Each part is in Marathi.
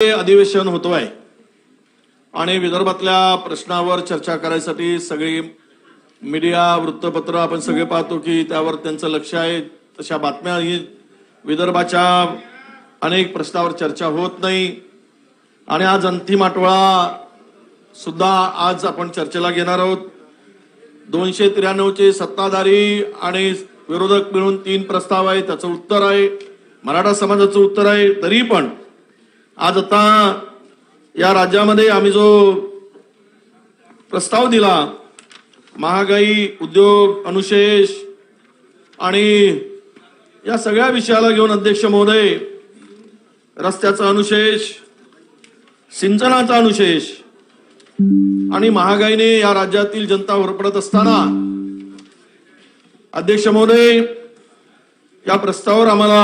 अधिवेशन होतो आहे आणि विदर्भातल्या प्रश्नावर चर्चा करायसाठी सगळी मीडिया वृत्तपत्र आपण सगळे पाहतो की त्यावर त्यांचं लक्ष आहे. तशा बातम्या ही विदर्भाच्या अनेक प्रश्नावर चर्चा होत नाही. आणि आज अंतिम आठवडा सुद्धा आज आपण चर्चेला घेणार आहोत. दोनशे त्र्याण्णवचे सत्ताधारी आणि विरोधक मिळून तीन प्रस्ताव आहे त्याचं उत्तर आहे. मराठा समाजाचं उत्तर आहे. तरी पण आज आता या राज्यामध्ये आम्ही जो प्रस्ताव दिला महागाई उद्योग अनुशेष आणि या सगळ्या विषयाला घेऊन अध्यक्ष महोदय रस्त्याचा अनुशेष सिंचनाचा अनुशेष आणि महागाईने या राज्यातील जनता होरपडत असताना अध्यक्ष महोदय या प्रस्तावावर आम्हाला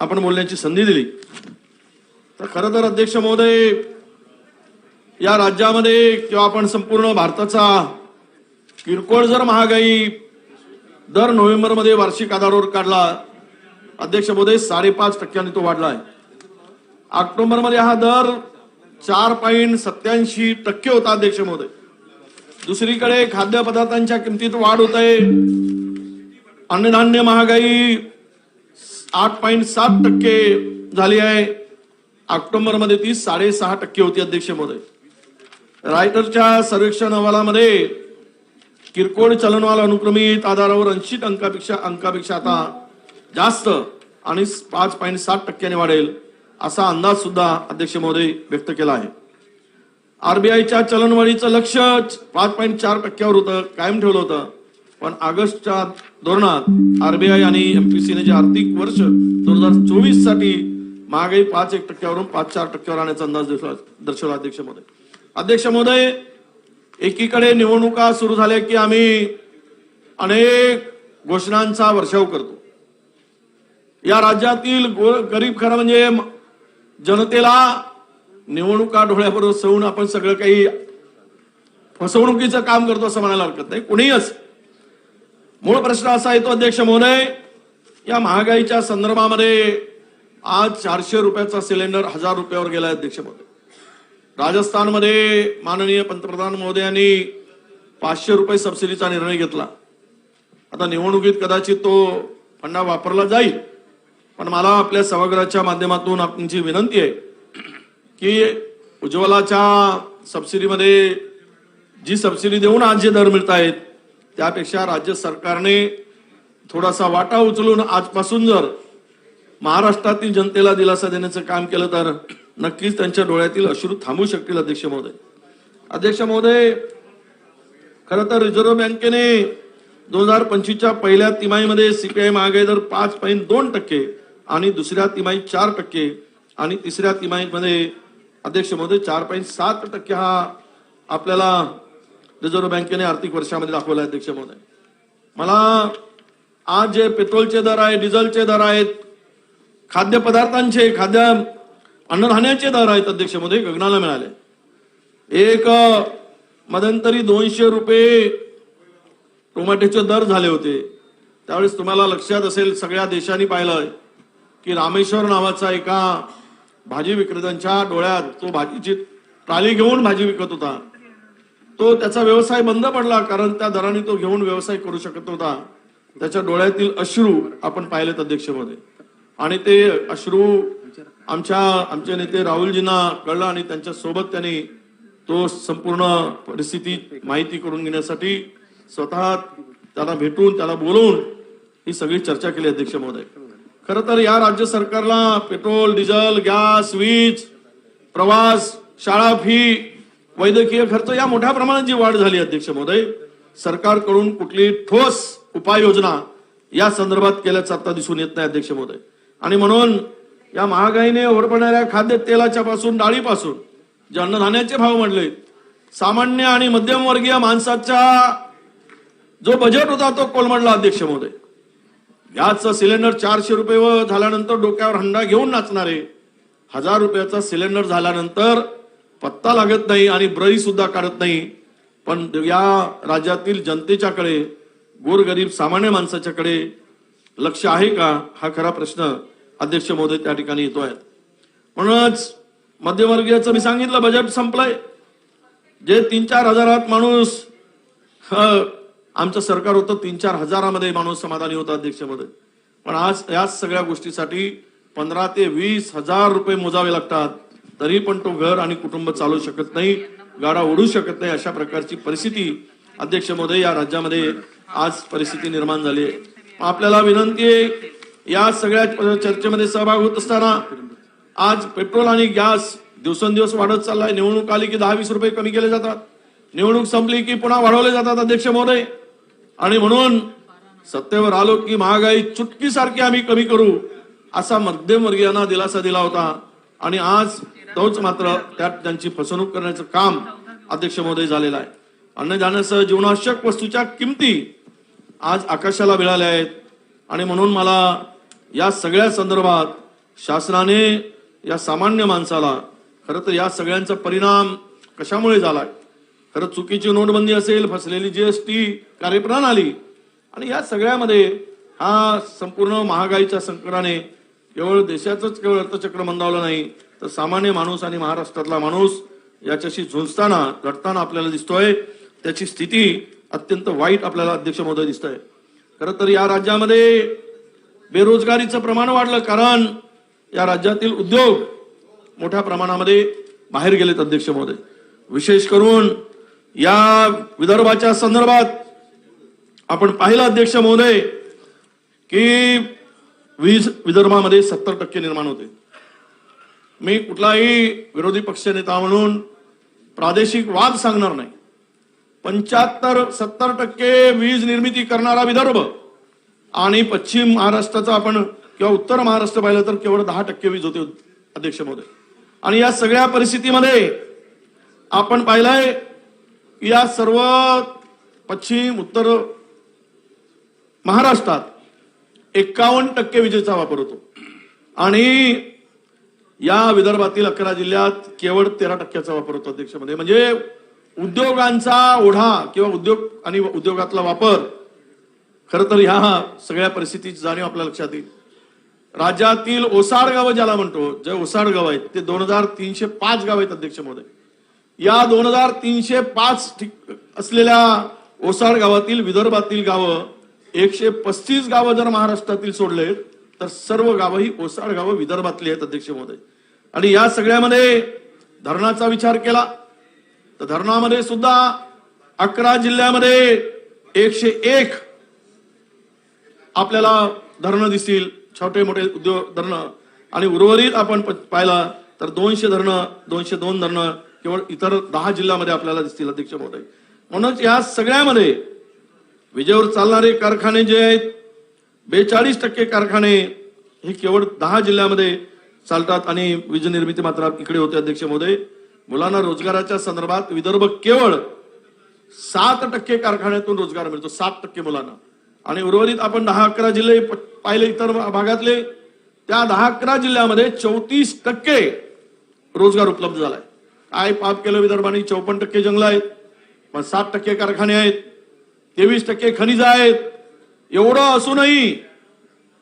आपण बोलण्याची संधी दिली. तर खरं तर अध्यक्ष महोदय या राज्यामध्ये किंवा आपण संपूर्ण भारताचा किरकोळ जर महागाई दर नोव्हेंबरमध्ये वार्षिक आधारावर काढला अध्यक्ष महोदय साडेपाच टक्क्यांनी तो वाढला आहे ऑक्टोबरमध्ये हा दर चार पॉईंट सत्याऐंशी टक्के होता अध्यक्ष महोदय. दुसरीकडे खाद्यपदार्थांच्या किमतीत वाढ होत आहे अन्नधान्य महागाई आठ पॉईंट सात टक्के झाली आहे. ऑक्टोबरमध्ये ती साडेसहा टक्के होती अध्यक्ष महोदय रायटरच्या सर्वेक्षण अहवालामध्ये किरकोळ चलनवाल अनुक्रमित आधारावर ऐंशी अंकापेक्षा अंकापेक्षा आता जास्त आणि पाच पॉईंट सात टक्क्याने वाढेल असा अंदाज सुद्धा अध्यक्ष महोदय व्यक्त केला आहे. आरबीआयच्या चलनवाढीचं लक्ष पाच पॉईंट चार टक्क्यावर होतं कायम ठेवलं होतं. पण ऑगस्टच्या धोरणात आरबीआय आणि एमपीसीने जे आर्थिक वर्ष दोन हजार चोवीससाठी महागाई पाच एक टक्क्यावरून पाच चार टक्क्यावर आणायचा अंदाज दर्शवला अध्यक्ष महोदय. अध्यक्ष महोदय एकीकडे निवडणुका सुरू झाल्या की आम्ही अनेक घोषणांचा वर्षाव करतो. या राज्यातील गरीब खरं म्हणजे जनतेला निवडणुका डोळ्याबरोबर सवून आपण सगळं काही फसवणुकीचं काम करतो असं म्हणायला हरकत नाही. कुणीही असं. मूळ प्रश्न असा येतो अध्यक्ष महोदय या महागाईच्या संदर्भामध्ये आज चारशे रुपयाचा सिलेंडर हजार रुपयावर गेला अध्यक्ष महोदय राजस्थानमध्ये माननीय पंतप्रधान महोदयांनी पाचशे रुपये सबसिडीचा निर्णय घेतला. आता निवडणुकीत कदाचित तो फंडा वापरला जाईल. पण मला आपल्या सभागृहाच्या माध्यमातून आपणची विनंती आहे की उज्ज्वलाच्या सबसिडीमध्ये जी सबसिडी देऊन आज जे दर मिळत आहेत त्यापेक्षा राज्य सरकारने थोडासा वाटा उचलून आजपासून जर महाराष्ट्रातील जनतेला दिलासा देण्याचं काम केलं तर नक्कीच त्यांच्या डोळ्यातील अश्रू थांबू शकतील अध्यक्ष महोदय. अध्यक्ष महोदय खर तर रिझर्व्ह बँकेने दोन हजार पंचवीसच्या पहिल्या तिमाहीमध्ये सीपीआय महागाई दर पाच पॉईंट दोन टक्के आणि दुसऱ्या तिमाहीत चार टक्के आणि तिसऱ्या तिमाहीमध्ये अध्यक्ष महोदय चार पॉईंट सात टक्के हा आपल्याला रिझर्व्ह बँकेने आर्थिक वर्षामध्ये दाखवला अध्यक्ष महोदय. मला आज जे पेट्रोलचे दर आहेत डिझेलचे दर आहेत खाद्यपदार्थांचे खाद्य अन्नधान्याचे दर आहेत अध्यक्षमध्ये गगनाला मिळाले. एक मध्यंतरी दोनशे रुपये टोमॅटोचे दर झाले होते. त्यावेळेस तुम्हाला लक्षात असेल सगळ्या देशांनी पाहिलं की रामेश्वर नावाचा एका भाजी विक्रेत्यांच्या डोळ्यात तो भाजीची ट्राली घेऊन भाजी विकत होता. तो त्याचा व्यवसाय बंद पडला कारण त्या दराने तो घेऊन व्यवसाय करू शकत होता त्याच्या डोळ्यातील अश्रू आपण पाहिलेत अध्यक्षमध्ये. आणि ते अश्रू आमच्या आमचे नेते राहुलजींना कळलं आणि त्यांच्यासोबत त्यांनी तो संपूर्ण परिस्थिती माहिती करून घेण्यासाठी स्वतः त्याला भेटून त्याला बोलवून ही सगळी चर्चा केली अध्यक्ष महोदय. खर तर या राज्य सरकारला पेट्रोल डिझेल गॅस वीज प्रवास शाळा फी वैद्यकीय खर्च या मोठ्या प्रमाणात जी वाढ झाली अध्यक्ष महोदय सरकारकडून कुठली ठोस उपाययोजना या संदर्भात केल्याचं आता दिसून येत नाही अध्यक्ष महोदय. आणि म्हणून या महागाईने ओरपणाऱ्या खाद्य तेलाच्या पासून डाळीपासून जे अन्नधान्याचे भाव म्हणले सामान्य आणि मध्यमवर्गीय माणसाच्या जो बजेट होता तो कोलमडला अध्यक्ष महोदय. गॅसचं सिलेंडर चारशे रुपये व झाल्यानंतर डोक्यावर हंडा घेऊन नाचणारे हजार रुपयाचा सिलेंडर झाल्यानंतर पत्ता लागत नाही आणि ब्रई सुद्धा काढत नाही. पण या राज्यातील जनतेच्याकडे गोरगरीब सामान्य माणसाच्याकडे लक्ष आहे का? हा खरा प्रश्न अध्यक्ष महोदय त्या ठिकाणी येतो आहे म्हणूनच मध्यमवर्गीयाचं मी सांगितलं बजेट संपलंय. जे तीन चार हजारात माणूस ह, आमचं सरकार होतं तीन चार हजारामध्ये माणूस समाधानी होता अध्यक्षमध्ये पण आज याच सगळ्या गोष्टीसाठी पंधरा ते वीस हजार रुपये मोजावे लागतात. तरी पण तो घर आणि कुटुंब चालू शकत नाही गाडा ओढू शकत नाही अशा प्रकारची परिस्थिती अध्यक्ष महोदय या राज्यामध्ये आज परिस्थिती निर्माण झाली आहे. आपल्याला विनंती आहे या सगळ्या चर्चेमध्ये सहभाग होत असताना आज पेट्रोल आणि गॅस दिवसेंदिवस वाढत चाललाय. निवडणूक आली की दहा वीस रुपये कमी केले जातात. निवडणूक संपली की पुन्हा वाढवले जातात अध्यक्ष महोदय. आणि म्हणून सत्तेवर आलो की महागाई चुटकीसारखी आम्ही कमी करू असा मध्यमवर्गीयांना दिलासा दिला होता. आणि आज तोच मात्र त्यात त्यांची फसवणूक करण्याचं काम अध्यक्ष महोदय झालेलं आहे. अन्नधान्यासह जीवनावश्यक वस्तूच्या किमती आज आकाशाला मिळाल्या आहेत. आणि म्हणून मला या सगळ्या संदर्भात शासनाने या सामान्य माणसाला खरं तर या सगळ्यांचा परिणाम कशामुळे झाला खरं चुकीची नोटबंदी असेल फसलेली जीएसटी कार्यप्रणाली आणि या सगळ्यामध्ये हा संपूर्ण महागाईच्या संकटाने केवळ देशाचंच केवळ अर्थचक्र मंदावलं नाही तर सामान्य माणूस आणि महाराष्ट्रातला माणूस याच्याशी झुंजताना लढताना आपल्याला दिसतोय. त्याची स्थिती अत्यंत वाईट आपल्याला अध्यक्ष महोदय दिसतंय. खरं तर या राज्यामध्ये बेरोजगारीचं प्रमाण वाढलं कारण या राज्यातील उद्योग मोठ्या प्रमाणामध्ये बाहेर गेलेत अध्यक्ष महोदय. विशेष करून या विदर्भाच्या संदर्भात आपण पाहिलं अध्यक्ष महोदय की वीज विदर्भामध्ये सत्तर टक्के निर्माण होते. मी कुठलाही विरोधी पक्षनेता म्हणून प्रादेशिक वाद सांगणार नाही. पंच्याहत्तर सत्तर टक्के वीज निर्मिती करणारा विदर्भ. आणि पश्चिम महाराष्ट्राचा आपण किंवा उत्तर महाराष्ट्र पाहिलं तर केवळ दहा टक्के वीज होते अध्यक्ष महोदय. आणि या सगळ्या परिस्थितीमध्ये आपण पाहिलंय या सर्व पश्चिम उत्तर महाराष्ट्रात एकावन्न टक्के विजेचा वापर होतो. आणि या विदर्भातील अकरा जिल्ह्यात केवळ तेरा टक्क्याचा वापर होतो अध्यक्षमध्ये म्हणजे उद्योगांचा ओढा किंवा उद्योग आणि उद्योगातला वापर खर तर ह्या सगळ्या परिस्थितीची जाणीव आपल्या लक्षात येईल. राज्यातील ओसाड गावं ज्याला म्हणतो जे ओसाड गाव आहेत ते दोन हजार तीनशे पाच गाव आहेत अध्यक्ष महोदय. या दोन हजार तीनशे पाच ठिक- असलेल्या ओसाड गावातील विदर्भातील गावं एकशे पस्तीस गावं जर महाराष्ट्रातील सोडले तर सर्व गावं ही ओसाड गावं विदर्भातली आहेत अध्यक्ष महोदय. आणि या सगळ्यामध्ये धरणाचा विचार केला तर धरणामध्ये सुद्धा अकरा जिल्ह्यामध्ये एकशे एक आपल्याला धरणं दिसतील. छोटे मोठे उद्योग धरणं. आणि उर्वरित आपण पाहिला तर दोनशे धरणं दोनशे दोन धरणं केवळ इतर दहा जिल्ह्यामध्ये आपल्याला दिसतील अध्यक्ष महोदय. म्हणूनच या सगळ्यामध्ये विजेवर चालणारे कारखाने जे आहेत बेचाळीस टक्के कारखाने हे केवळ दहा जिल्ह्यामध्ये चालतात आणि वीज निर्मिती मात्र इकडे होते अध्यक्ष महोदय. मुलांना रोजगाराच्या संदर्भात विदर्भ केवळ सात टक्के कारखान्यातून रोजगार मिळतो सात टक्के मुलांना. आणि उर्वरित आपण दहा अकरा जिल्हे प- पाहिले इतर भागातले त्या दहा अकरा जिल्ह्यामध्ये चौतीस टक्के रोजगार उपलब्ध झालाय. काय पाप केलं विदर्भाने? चौपन्न टक्के जंगल आहेत पण सात टक्के कारखाने आहेत तेवीस टक्के खनिज आहेत. एवढं असूनही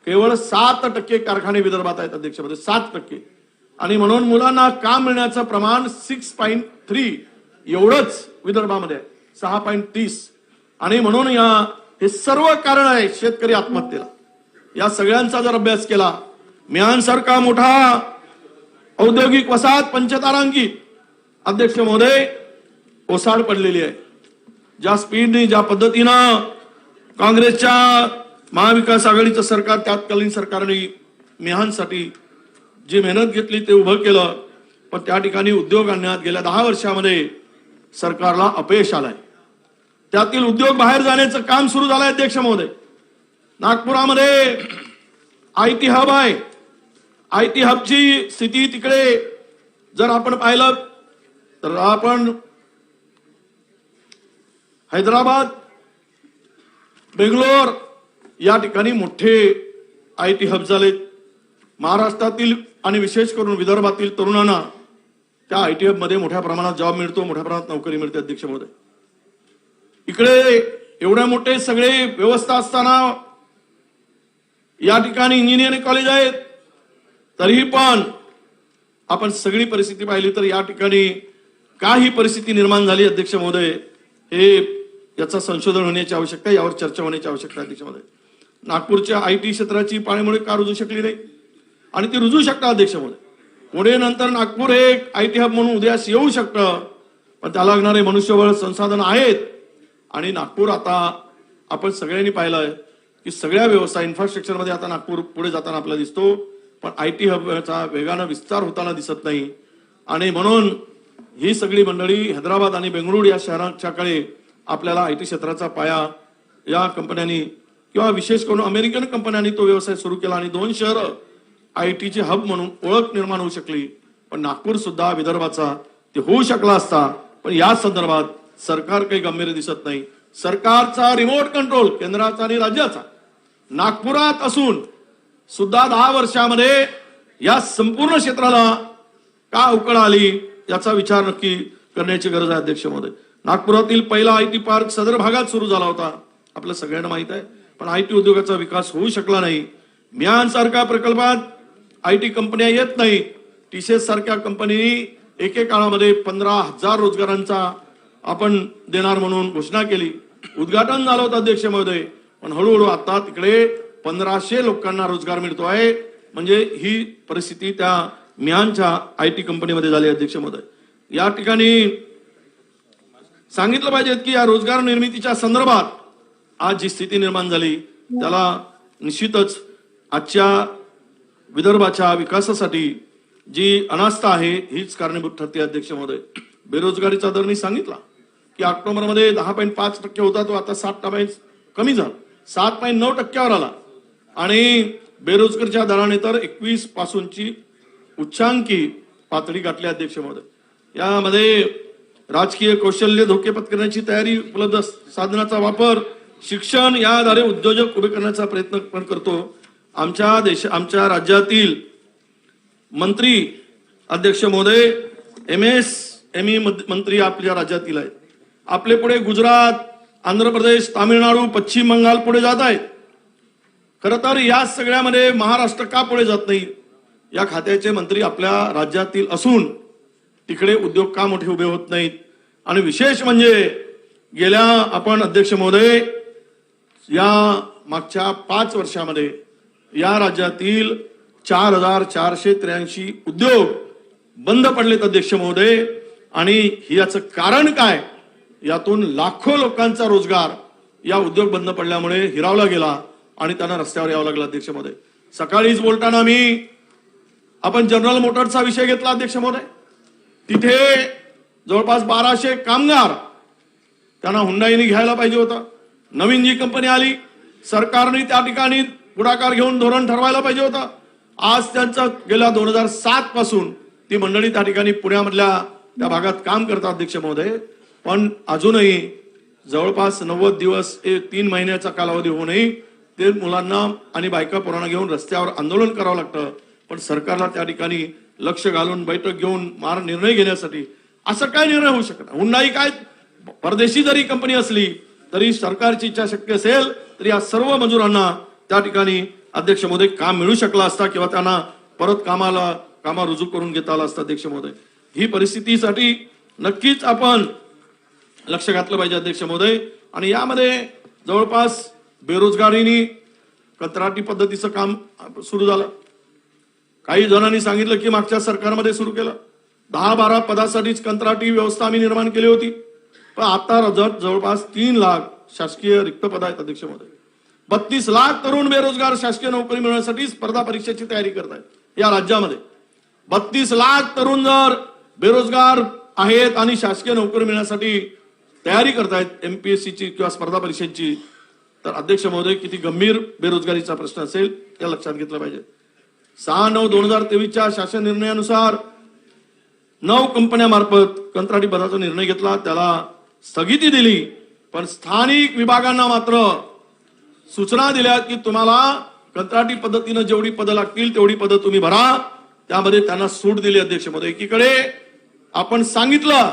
केवळ सात टक्के कारखाने विदर्भात आहेत अध्यक्षमध्ये सात टक्के. आणि म्हणून मुलांना काम मिळण्याचं प्रमाण सिक्स पॉईंट थ्री एवढंच विदर्भामध्ये आहे. सहा पॉईंट तीस. आणि म्हणून या हे सर्व कारण आहे शेतकरी आत्महत्येला. या सगळ्यांचा जर अभ्यास केला मिहानसारखा मोठा औद्योगिक वसाहत पंचतारांकित अध्यक्ष महोदय ओसाड पडलेली आहे. ज्या स्पीडने ज्या पद्धतीनं काँग्रेसच्या महाविकास आघाडीचं सरकार तत्कालीन सरकारने मिहानसाठी जी मेहनत घेतली ते उभं केलं पण त्या ठिकाणी उद्योग आणण्यात गेल्या दहा वर्षामध्ये सरकारला अपयश आलंय. त्यातील उद्योग बाहेर जाण्याचं काम सुरू झालंय अध्यक्ष महोदय. नागपुरामध्ये आय टी हब आहे. आय टी हबची स्थिती तिकडे जर आपण पाहिलं तर आपण हैदराबाद बेंगलोर या ठिकाणी मोठे आय टी हब झालेत. महाराष्ट्रातील आणि विशेष करून विदर्भातील तरुणांना त्या आय टी मध्ये मोठ्या प्रमाणात जॉब मिळतो मोठ्या प्रमाणात नोकरी मिळते अध्यक्ष महोदय. इकडे एवढे मोठे सगळे व्यवस्था असताना या ठिकाणी इंजिनिअरिंग कॉलेज आहेत. तरीही पण आपण सगळी परिस्थिती पाहिली तर या ठिकाणी का ही परिस्थिती निर्माण झाली अध्यक्ष महोदय. हे याचा संशोधन होण्याची आवश्यकता यावर चर्चा होण्याची आवश्यकता अध्यक्ष महोदय. नागपूरच्या आय टी क्षेत्राची पाण्यामुळे का रुजू शकली नाही. आणि ते रुजू शकतं अध्यक्ष पुढे नंतर नागपूर हे एक आय टी हब म्हणून उद्यास येऊ शकतं. पण त्याला लागणारे मनुष्यबळ संसाधन आहेत. आणि नागपूर आता आपण सगळ्यांनी पाहिलंय की सगळ्या व्यवसाय इन्फ्रास्ट्रक्चरमध्ये आता नागपूर पुढे जाताना आपल्याला दिसतो. पण आय टी हबचा वेगानं विस्तार होताना दिसत नाही. आणि म्हणून ही सगळी मंडळी हैदराबाद आणि बेंगळुरू या शहराच्याकडे आपल्याला आय टी क्षेत्राचा पाया या कंपन्यांनी किंवा विशेष करून अमेरिकन कंपन्यांनी तो व्यवसाय सुरू केला. आणि दोन शहरं आय टीचे हब म्हणून ओळख निर्माण होऊ शकली. पण नागपूर सुद्धा विदर्भाचा ते होऊ शकला असता पण या संदर्भात सरकार काही गंभीर दिसत नाही. सरकारचा रिमोट कंट्रोल केंद्राचा आणि राज्याचा. नागपुरात असून सुद्धा दहा वर्षामध्ये या संपूर्ण क्षेत्राला का अवकळ आली याचा विचार नक्की करण्याची गरज आहे अध्यक्ष महोदय. नागपुरातील पहिला आय टी पार्क सदर भागात सुरू झाला होता. आपल्या सगळ्यांना माहीत आहे पण आय टी उद्योगाचा विकास होऊ शकला नाही. म्यान सारख्या प्रकल्पात आय टी कंपन्या येत नाही टीसीएस सारख्या कंपनीनी एके काळामध्ये पंधरा हजार रोजगारांचा आपण देणार म्हणून घोषणा केली. उद्घाटन झालं होतं अध्यक्ष महोदय. पण हळूहळू आता तिकडे पंधराशे लोकांना रोजगार मिळतो आहे. म्हणजे ही परिस्थिती त्या मिहानच्या आय टी कंपनीमध्ये झाली अध्यक्ष महोदय. या ठिकाणी सांगितलं पाहिजेत की या रोजगार निर्मितीच्या संदर्भात आज जी स्थिती निर्माण झाली त्याला निश्चितच आजच्या विदर्भाच्या विकासासाठी जी अनास्था आहे हीच कारणीभूत ठरते अध्यक्ष महोदय. बेरोजगारीचा दर मी सांगितला की ऑक्टोबरमध्ये दहा पॉईंट पाच टक्के होता तो आता सात पॉईंट कमी झाला. सात पॉईंट नऊ टक्क्यावर आला. आणि बेरोजगारीच्या दराने तर एकवीस पासूनची उच्चांकी पातळी गाठली अध्यक्ष महोदय. यामध्ये राजकीय कौशल्य धोके पत्करण्याची तयारी उपलब्ध साधनाचा वापर शिक्षण याद्वारे उद्योजक उभे करण्याचा प्रयत्न पण करतो. आमच्या देश आमच्या राज्यातील मंत्री अध्यक्ष महोदय एम एस एम ई मंत्री आपल्या राज्यातील आहेत. आपले पुढे गुजरात आंध्र प्रदेश तामिळनाडू पश्चिम बंगाल पुढे जात आहेत. खरं तर या सगळ्यामध्ये महाराष्ट्र का पुढे जात नाही? या खात्याचे मंत्री आपल्या राज्यातील असून तिकडे उद्योग का मोठे उभे होत नाहीत? आणि विशेष म्हणजे गेल्या आपण अध्यक्ष महोदय या मागच्या पाच वर्षामध्ये या राज्यातील चार हजार चारशे त्र्याऐंशी उद्योग बंद पडलेत अध्यक्ष महोदय. आणि याचं कारण काय? यातून लाखो लोकांचा रोजगार या उद्योग बंद पडल्यामुळे हिरावला गेला आणि त्यांना रस्त्यावर यावं लागलं अध्यक्ष महोदय. सकाळीच बोलताना मी आपण जनरल मोटरचा विषय घेतला अध्यक्ष महोदय. तिथे जवळपास बाराशे कामगार त्यांना हुंडाईने घ्यायला पाहिजे होता. नवीन जी कंपनी आली सरकारने त्या ठिकाणी पुढाकार घेऊन धोरण ठरवायला पाहिजे होता. आज त्यांचा गेल्या दोन हजार सात पासून ती मंडळी त्या ठिकाणी पुण्यामधल्या त्या भागात काम करतात अध्यक्ष महोदय. पण अजूनही जवळपास नव्वद दिवस एक तीन महिन्याचा कालावधी होऊनही ते मुलांना आणि बायका पोरांना घेऊन रस्त्यावर आंदोलन करावं लागतं. पण सरकारला त्या ठिकाणी लक्ष घालून बैठक घेऊन मार निर्णय घेण्यासाठी असं काय निर्णय होऊ शकत नाही. हुंडाई काय? परदेशी जरी कंपनी असली तरी सरकारची इच्छा शक्य असेल तरी या सर्व मजुरांना त्या ठिकाणी अध्यक्ष महोदय काम मिळू शकला असता किंवा त्यांना परत कामाला कामा रुजू करून घेता आला असता अध्यक्ष महोदय. ही परिस्थितीसाठी नक्कीच आपण लक्ष घातलं पाहिजे अध्यक्ष महोदय. आणि यामध्ये जवळपास बेरोजगारीनी कंत्राटी पद्धतीचं काम सुरू झालं. काही जणांनी सांगितलं की मागच्या सरकारमध्ये सुरू केलं. दहा बारा पदासाठीच कंत्राटी व्यवस्था आम्ही निर्माण केली होती. पण आता रजत जवळपास तीन लाख शासकीय रिक्त पद आहेत अध्यक्ष महोदय. बत्तीस लाख तरुण बेरोजगार शासकीय नोकरी मिळवण्यासाठी स्पर्धा परीक्षेची तयारी करत आहेत या राज्यामध्ये. बत्तीस लाख तरुण जर बेरोजगार आहेत आणि शासकीय नोकरी मिळण्यासाठी तयारी करतायत एमपीएससीची किंवा स्पर्धा परीक्षेची तर अध्यक्ष महोदय किती गंभीर बेरोजगारीचा प्रश्न असेल त्या लक्षात घेतलं पाहिजे. सहा नऊ दोन हजार तेवीसच्या शासन निर्णयानुसार नऊ कंपन्यामार्फत कंत्राटी पदाचा निर्णय घेतला. त्याला स्थगिती दिली पण स्थानिक विभागांना मात्र सूचना दिल्या की तुम्हाला कंत्राटी पद्धतीनं जेवढी पदं लागतील तेवढी पदं तुम्ही भरा. त्यामध्ये त्यांना सूट दिली अध्यक्ष महोदय एकीकडे आपण सांगितलं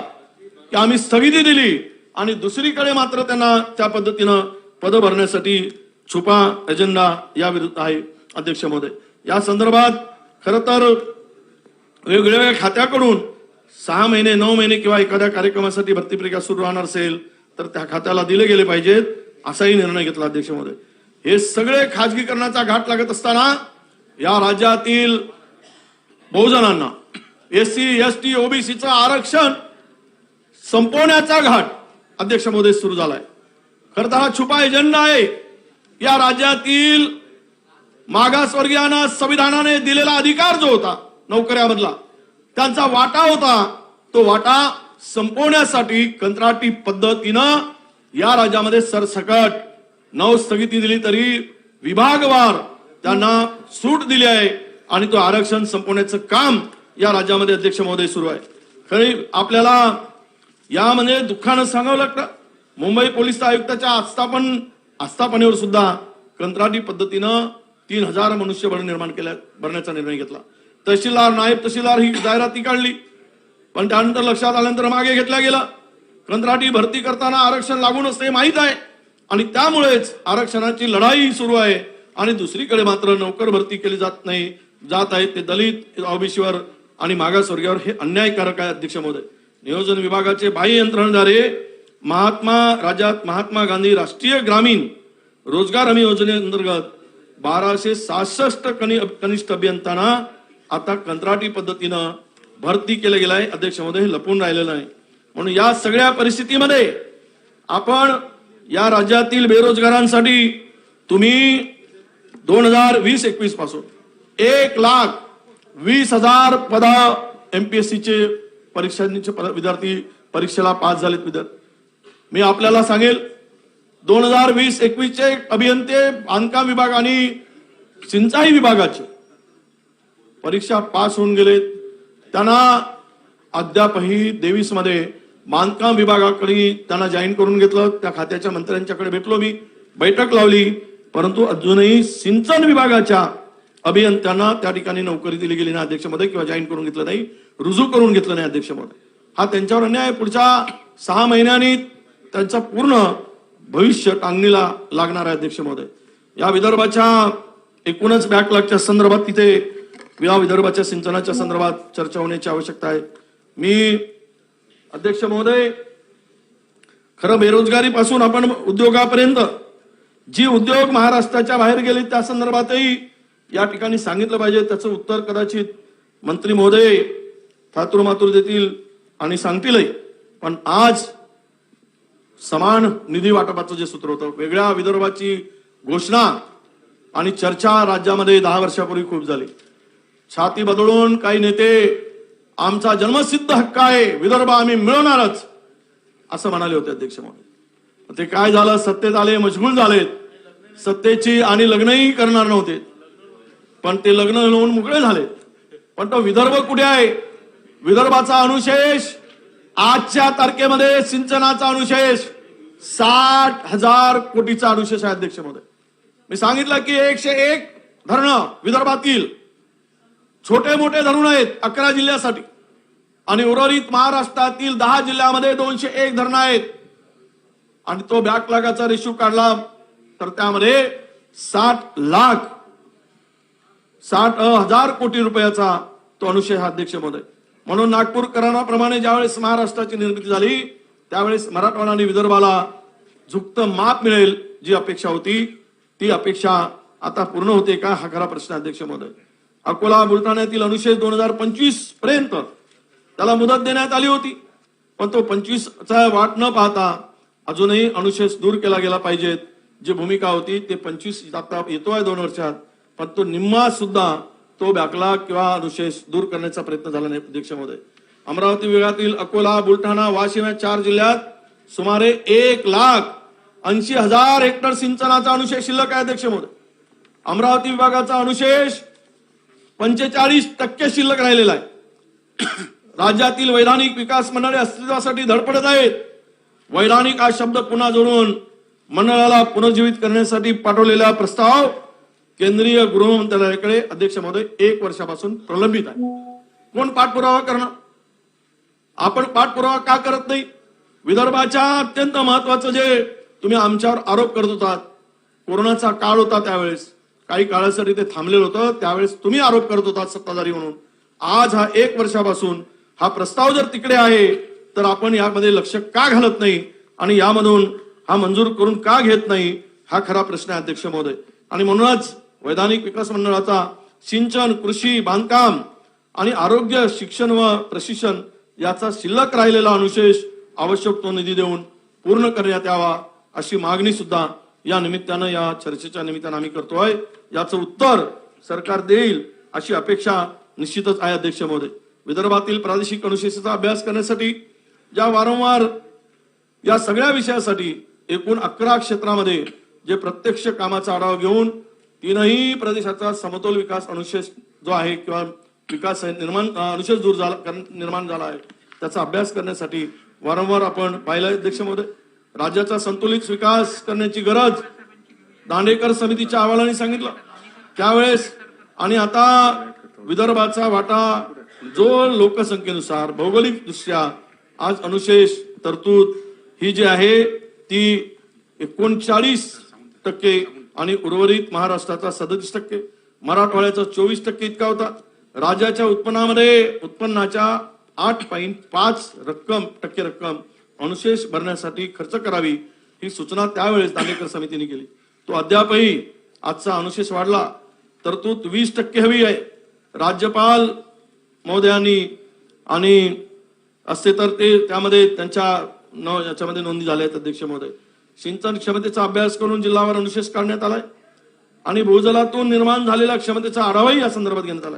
की आम्ही स्थगिती दिली आणि दुसरीकडे मात्र त्यांना त्या पद्धतीनं पद भरण्यासाठी छुपा एजेंडा या विरुद्ध आहे अध्यक्ष महोदय या संदर्भात खर तर वेगवेगळ्या खात्याकडून सहा महिने नऊ महिने किंवा एखाद्या कार्यक्रमासाठी भरती प्रक्रिया सुरू राहणार असेल तर त्या खात्याला दिले गेले पाहिजेत. असाही निर्णय घेतला देशामध्ये हे सगळे खाजगीकरणाचा घाट लागत असताना या राज्यातील बहुजनांना एस सी एस टी ओबीसीचं आरक्षण संपवण्याचा घाट अध्यक्ष महोदय सुरू झालाय. खर तर हा छुपा एजेंडा आहे. या राज्यातील मागासवर्गीयांना संविधानाने दिलेला अधिकार जो होता नोकऱ्यामधला त्यांचा वाटा होता तो वाटा संपवण्यासाठी कंत्राटी पद्धतीनं या राज्यामध्ये सरसकट नऊ स्थगिती दिली तरी विभागवार त्यांना सूट दिली आहे आणि तो आरक्षण संपवण्याचं काम या राज्यामध्ये अध्यक्ष महोदय सुरू आहे. खरी आपल्याला यामध्ये म्हणजे दुःखानं सांगावं लागतं. मुंबई पोलीस आयुक्ताच्या आस्थापन आस्थापनेवर सुद्धा कंत्राटी पद्धतीनं तीन हजार मनुष्यबळ निर्माण केल्या भरण्याचा निर्णय घेतला. तहसीलदार नायब तहसीलदार ही जाहिराती काढली. पण त्यानंतर लक्षात आल्यानंतर मागे घेतला गेला. कंत्राटी भरती करताना आरक्षण लागू नसते माहीत आहे. आणि त्यामुळेच आरक्षणाची लढाई सुरू आहे. आणि दुसरीकडे मात्र नोकर भरती केली जात नाही. जात आहे ते दलित ओबीसीवर आणि मागासवर्गीयावर हे अन्यायकारक आहे अध्यक्ष महोदय. नियोजन विभागाचे बाह्य यंत्रणेद्वारे महात्मा राज्यात महात्मा गांधी राष्ट्रीय ग्रामीण रोजगार हमी योजनेअंतर्गत बाराशे सहासष्ट कनि कनिष्ठ अभियंत्यांना आता कंत्राटी पद्धतीनं भरती केलं गेलं आहे अध्यक्ष महोदय हे लपून राहिलेलं आहे. म्हणून या सगळ्या परिस्थितीमध्ये आपण या राज्यातील बेरोजगारांसाठी तुम्ही दोन हजार वीस एकवीसपासून एक लाख वीस हजार पदा एमपीएससीचे परीक्षांचे पद- विद्यार्थी परीक्षेला पास झालेत विद्यार्थी. मी आपल्याला सांगेल दोन हजार वीस एकवीसचे अभियंते बांधकाम विभाग आणि सिंचाई विभागाचे परीक्षा पास होऊन गेलेत. त्यांना अद्यापही देवीसमध्ये बांधकाम विभागाकडे त्यांना जॉईन करून घेतलं. त्या खात्याच्या मंत्र्यांच्याकडे भेटलो मी. बैठक लावली. परंतु अजूनही सिंचन विभागाच्या अभियंत्यांना त्या ठिकाणी नोकरी दिली गेली नाही अध्यक्षमध्ये किंवा जॉईन करून घेतलं नाही रुजू करून घेतलं नाही अध्यक्षमध्ये हा त्यांच्यावर अन्याय. पुढच्या सहा महिन्यांनी त्यांचं पूर्ण भविष्य टांगणीला लागणार आहे अध्यक्ष महोदय या विदर्भाच्या एकूणच बॅकलॉगच्या संदर्भात तिथे या विदर्भाच्या सिंचनाच्या संदर्भात चर्चा होण्याची आवश्यकता आहे. मी अध्यक्ष महोदय खरं बेरोजगारीपासून आपण उद्योगापर्यंत जी उद्योग महाराष्ट्राच्या बाहेर गेली त्या संदर्भातही या ठिकाणी सांगितलं पाहिजे. त्याचं उत्तर कदाचित मंत्री महोदय थातूर मातूर देतील आणि सांगतीलही. पण आज समान निधी वाटपाचं जे सूत्र होतं वेगळ्या विदर्भाची घोषणा आणि चर्चा राज्यामध्ये दहा वर्षापूर्वी खूप झाली. छाती बदलून काही नेते आमचा जन्मसिद्ध हक्क आहे विदर्भ आम्ही मिळवणारच असं म्हणाले होते अध्यक्ष महोदय. ते काय झालं? सत्तेत आले मशगूल झालेत. सत्तेची आणि लग्नही करणार नव्हते. पण ते लग्न होऊन मोकळे झाले. पण तो विदर्भ कुठे आहे? विदर्भाचा अनुशेष आजच्या तारखेमध्ये सिंचनाचा अनुशेष साठ हजार कोटीचा अनुशेष आहे अध्यक्ष महोदय. मी सांगितलं की एकशे एक धरणं विदर्भातील छोटे मोठे धरण आहेत अकरा जिल्ह्यासाठी. आणि उर्वरित महाराष्ट्रातील दहा जिल्ह्यामध्ये दोनशे एक धरणं आहेत. आणि तो बॅकलॉगाचा रेशू काढला तर त्यामध्ये साठ लाख साठ हजार कोटी रुपयाचा तो अनुशय हा अध्यक्ष महोदय म्हणून नागपूर कराराप्रमाणे ज्यावेळेस महाराष्ट्राची निर्मिती झाली त्यावेळेस मराठवाडा आणि विदर्भाला झुक्त माप मिळेल जी अपेक्षा होती. ती अपेक्षा आता पूर्ण होते का? हा खरा प्रश्न अध्यक्ष महोदय अकोला बुलढाण्यातील अनुशेष दोन हजार पंचवीसपर्यंत त्याला मुदत देण्यात आली होती. पण तो पंचवीसचा वाट न पाहता अजूनही अनुशेष दूर केला गेला पाहिजेत जी भूमिका होती ते पंचवीस आता येतोय दोन वर्षात. पण तो निम्मा सुद्धा तो बॅकला किंवा अनुशेष दूर करण्याचा प्रयत्न झाला नाही अध्यक्ष महोदय अमरावती विभागातील अकोला बुलढाणा वाशिम या चार जिल्ह्यात सुमारे एक लाख ऐंशी हजार हेक्टर सिंचनाचा अनुशेष शिल्लक आहे अध्यक्ष महोदय अमरावती विभागाचा अनुशेष पंचेचाळीस टक्के शिल्लक राहिलेला आहे. राज्यातील वैधानिक विकास मंडळे अस्तित्वासाठी धडपडत आहेत. वैधानिक हा शब्द पुन्हा जोडून मंडळाला पुनर्जीवित करण्यासाठी पाठवलेला प्रस्ताव केंद्रीय गृहमंत्रालयाकडे अध्यक्ष महोदय एक वर्षापासून प्रलंबित आहे. कोण पाठपुरावा करणार? आपण पाठपुरावा का करत नाही? विदर्भाच्या अत्यंत महत्वाचं जे तुम्ही आमच्यावर आरोप करत होतात कोरोनाचा काळ होता त्यावेळेस. काही काळासाठी ते थांबलेलं होतं. त्यावेळेस तुम्ही आरोप करत होता सत्ताधारी म्हणून. आज हा एक वर्षापासून हा प्रस्ताव जर तिकडे आहे तर आपण यामध्ये लक्ष का घालत नाही? आणि यामधून हा मंजूर करून का घेत नाही? हा खरा प्रश्न आहे अध्यक्ष महोदय. आणि म्हणूनच वैधानिक विकास मंडळाचा सिंचन कृषी बांधकाम आणि आरोग्य शिक्षण व प्रशिक्षण याचा शिल्लक राहिलेला अनुशेष आवश्यक तो निधी देऊन पूर्ण करण्यात यावा अशी मागणी सुद्धा या निमित्तानं या चर्चेच्या निमित्तानं आम्ही करतोय याचं उत्तर सरकार देईल अशी अपेक्षा निश्चितच आहे अध्यक्ष महोदय. विदर्भातील प्रादेशिक अनुशेषाचा अभ्यास करण्यासाठी ज्या वारंवार या सगळ्या विषयासाठी एकूण अकरा क्षेत्रामध्ये जे प्रत्यक्ष कामाचा आढावा घेऊन तीनही प्रदेशाचा समतोल विकास अनुशेष जो आहे किंवा विकास निर्माण अनुशेष दूर झाला निर्माण झाला आहे त्याचा अभ्यास करण्यासाठी वारंवार आपण पाहिलं अध्यक्ष महोदय. राज्याचा संतुलित विकास करण्याची गरज दांडेकर समितीच्या अहवालाने सांगितलं. त्यावेळेस आणि आता विदर्भाचा वाटा जो लोकसंख्येनुसार भौगोलिक दृष्ट्या आज अनुशेष तरतूद ही जी आहे ती एकोणचाळीस टक्के आणि उर्वरित महाराष्ट्राचा सदतीस टक्के मराठवाड्याचा चोवीस टक्के इतका होता. राज्याच्या उत्पन्नामध्ये उत्पन्नाच्या आठ पॉईंट पाच रक्कम टक्के रक्कम अनुशेष भरण्यासाठी खर्च करावी ही सूचना त्यावेळेस दांडेकर समितीने केली. तो अद्यापही आजचा अनुशेष वाढला तरतूद वीस टक्के हवी आहे. राज्यपाल महोदयांनी आणि असते तर ते त्यामध्ये त्यांच्या न याच्यामध्ये नोंदी झाल्या आहेत अध्यक्ष महोदय. सिंचन क्षमतेचा अभ्यास करून जिल्हावर अनुशेष काढण्यात आलाय आणि भूजलातून निर्माण झालेल्या क्षमतेचा आढावाही या संदर्भात घेण्यात आला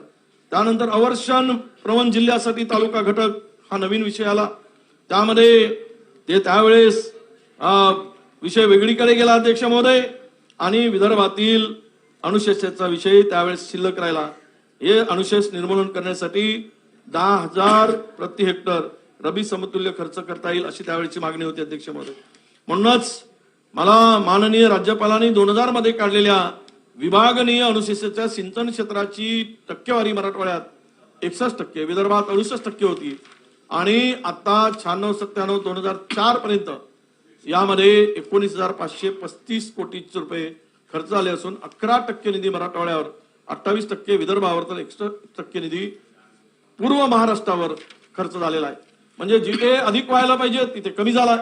त्यानंतर अवर्षण प्रवण जिल्ह्यासाठी तालुका घटक हा नवीन विषय आला. त्यामध्ये ते त्यावेळेस विषय वेगळीकडे गेला अध्यक्ष महोदय आणि विदर्भातील अनुशेषाचा विषय त्यावेळेस शिल्लक राहिला. हे अनुशेष निर्मूलन करण्यासाठी दहा हजार प्रति हेक्टर रबी समतुल्य खर्च करता येईल अशी त्यावेळेची मागणी होती अध्यक्ष महोदय. म्हणूनच मला माननीय राज्यपालांनी दोन हजारमध्ये काढलेल्या विभागनीय अनुशेषाच्या सिंचन क्षेत्राची टक्केवारी मराठवाड्यात एकसष्ट टक्के विदर्भात अडुसष्ट टक्के होती. आणि आता शहाण्णव सत्त्याण्णव दोन हजार चार पर्यंत यामध्ये एकोणीस हजार पाचशे पस्तीस कोटी रुपये खर्च झाले असून अकरा टक्के निधी मराठवाड्यावर अठ्ठावीस टक्के विदर्भावर तर एकसष्ट टक्के निधी पूर्व महाराष्ट्रावर खर्च झालेला आहे. म्हणजे जिथे अधिक व्हायला पाहिजे तिथे कमी झालाय.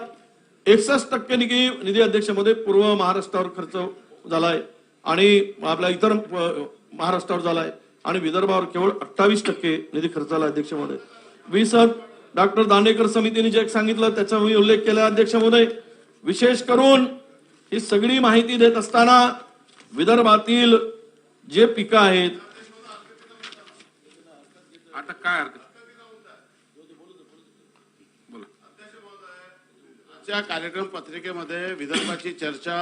एकसष्ट टक्के निधी निधी अध्यक्षमध्ये पूर्व महाराष्ट्रावर खर्च झालाय आणि आपल्या इतर महाराष्ट्रावर झालाय आणि विदर्भावर केवळ अठ्ठावीस टक्के निधी खर्च झाला अध्यक्षमध्ये. वीस डॉक्टर दांडेकर समितीने जे सांगितलं त्याचा मी उल्लेख केला अध्यक्ष महोदय. विशेष करून ही सगळी माहिती देत असताना विदर्भातील जे पिकं आहेत आता काय हरकत च्या कार्यक्रम पत्रिकेमध्ये विदर्भाची चर्चा